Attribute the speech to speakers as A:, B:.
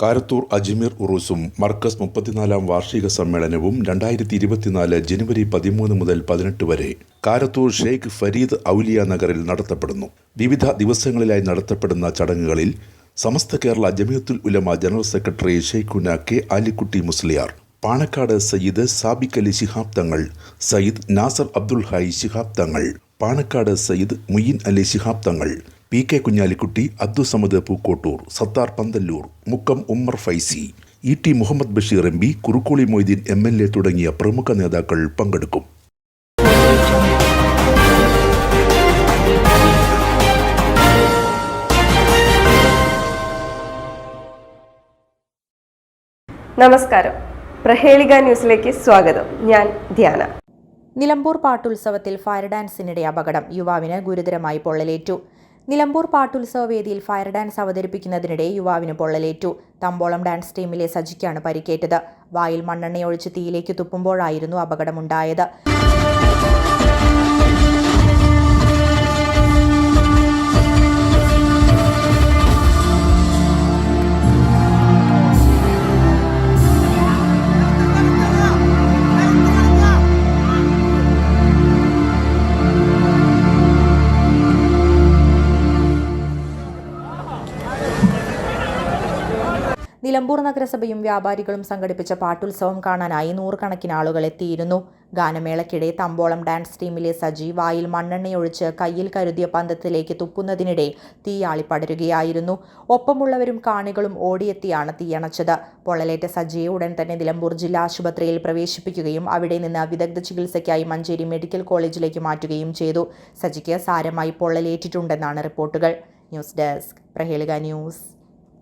A: കാരത്തൂർ അജ്മീർ ഉറൂസും മർക്കസ് മുപ്പത്തിനാലാം വാർഷിക സമ്മേളനവും രണ്ടായിരത്തി ഇരുപത്തിനാല് ജനുവരി പതിമൂന്ന് മുതൽ പതിനെട്ട് വരെ കാരത്തൂർ ഷെയ്ഖ് ഫരീദ് ഔലിയ നഗറിൽ നടത്തപ്പെടുന്നു. വിവിധ ദിവസങ്ങളിലായി നടത്തപ്പെടുന്ന ചടങ്ങുകളിൽ Samastha Kerala Jamiyyathul Ulama general secretary Shaikhuna K Alikutty Musliyar Panakkad Sayyid Sabiq Ali Shihab Thangal Sayyid Nasar Abdul Hayy Shihab Thangal Panakkad Sayyid Muin Ali Shihab Thangal P K Kunhalikutty Abdussamad Pookkottur Sathar Panthalloor Mukkam Ummer Faizy E T Muhammad Basheer M P Kurukkoli Moideen M L A തുടങ്ങിയ പ്രമുഖ നേതാക്കൾ പങ്കെടുക്കും.
B: നമസ്കാരം. പ്രഹേളിക ന്യൂസിലേക്ക് സ്വാഗതം. ഞാൻ ധ്യാന.
C: Nilambur പാട്ടുത്സവത്തിൽ fire ഡാൻസിനിടെ അപകടം. യുവാവിന് ഗുരുതരമായി പൊള്ളലേറ്റു. നിലമ്പൂർ പാട്ടുത്സവ വേദിയിൽ ഫയർ ഡാൻസ് അവതരിപ്പിക്കുന്നതിനിടെ യുവാവിന് പൊള്ളലേറ്റു. തമ്പോളം ഡാൻസ് ടീമിലെ സജിക്കാണ് പരിക്കേറ്റത്. വായിൽ മണ്ണെണ്ണയൊഴിച്ച് തീയിലേക്ക് തുപ്പുമ്പോഴായിരുന്നു അപകടമുണ്ടായത്. നിലമ്പൂർ നഗരസഭയും വ്യാപാരികളും സംഘടിപ്പിച്ച പാട്ടുത്സവം കാണാനായി നൂറുകണക്കിന് ആളുകൾ എത്തിയിരുന്നു. ഗാനമേളയ്ക്കിടെ തമ്പോളം ഡാൻസ് ടീമിലെ സജി വായിൽ മണ്ണെണ്ണയൊഴിച്ച് കയ്യിൽ കരുതിയ പന്തത്തിലേക്ക് തുപ്പുന്നതിനിടെ തീയാളി പടരുകയായിരുന്നു. ഒപ്പമുള്ളവരും കാണികളും ഓടിയെത്തിയാണ് തീയണച്ചത്. പൊള്ളലേറ്റ സജിയെ ഉടൻ തന്നെ നിലമ്പൂർ ജില്ലാ ആശുപത്രിയിൽ പ്രവേശിപ്പിക്കുകയും അവിടെ നിന്ന് വിദഗ്ധ ചികിത്സയ്ക്കായി മഞ്ചേരി മെഡിക്കൽ കോളേജിലേക്ക് മാറ്റുകയും ചെയ്തു. സജിക്ക് സാരമായി പൊള്ളലേറ്റിട്ടുണ്ടെന്നാണ് റിപ്പോർട്ടുകൾ. News desk Prahelika news.